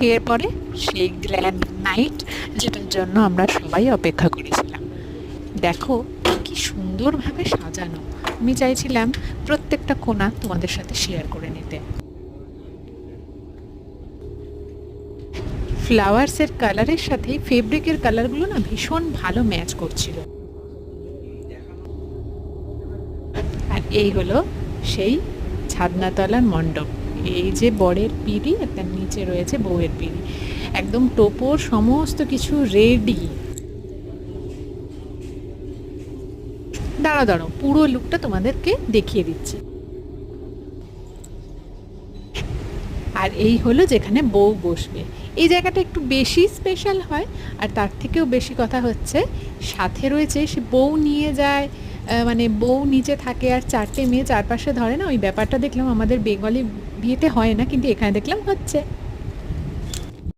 এরপরে সেই gland night যেটার জন্য আমরা সবাই অপেক্ষা করেছিলাম। দেখো, কি সুন্দরভাবে সাজানো। আমি চাইছিলাম প্রত্যেকটা কোণা তোমাদের সাথে শেয়ার করে নিতে। ফ্লাওয়ার্সের কালারের সাথে ফেব্রিকের কালারগুলো না ভীষণ ভালো ম্যাচ করছিল। আর এই হলো সেই ছাদনাতলার মণ্ডপ। এই যে বরের পিড়ি আর তার নিচে রয়েছে বউয়ের পিড়ি। একদম টোপর সমস্ত কিছু রেডি দাঁড়াও দাঁড়াও, পুরো লুকটা তোমাদেরকে দেখিয়ে দিচ্ছি। আর এই হলো যেখানে বউ বসবে। এই জায়গাটা একটু বেশি স্পেশাল হয়, আর তার থেকেও বেশি কথা হচ্ছে, সাথে রয়েছে সে বউ নিয়ে যায় মানে বউ নিচে থাকে আর চারটে মেয়ে চারপাশে ধরে না, ওই ব্যাপারটা দেখলাম আমাদের বেঙ্গলি বিয়েতে হয় না, কিন্তু এখানে দেখলাম হচ্ছে।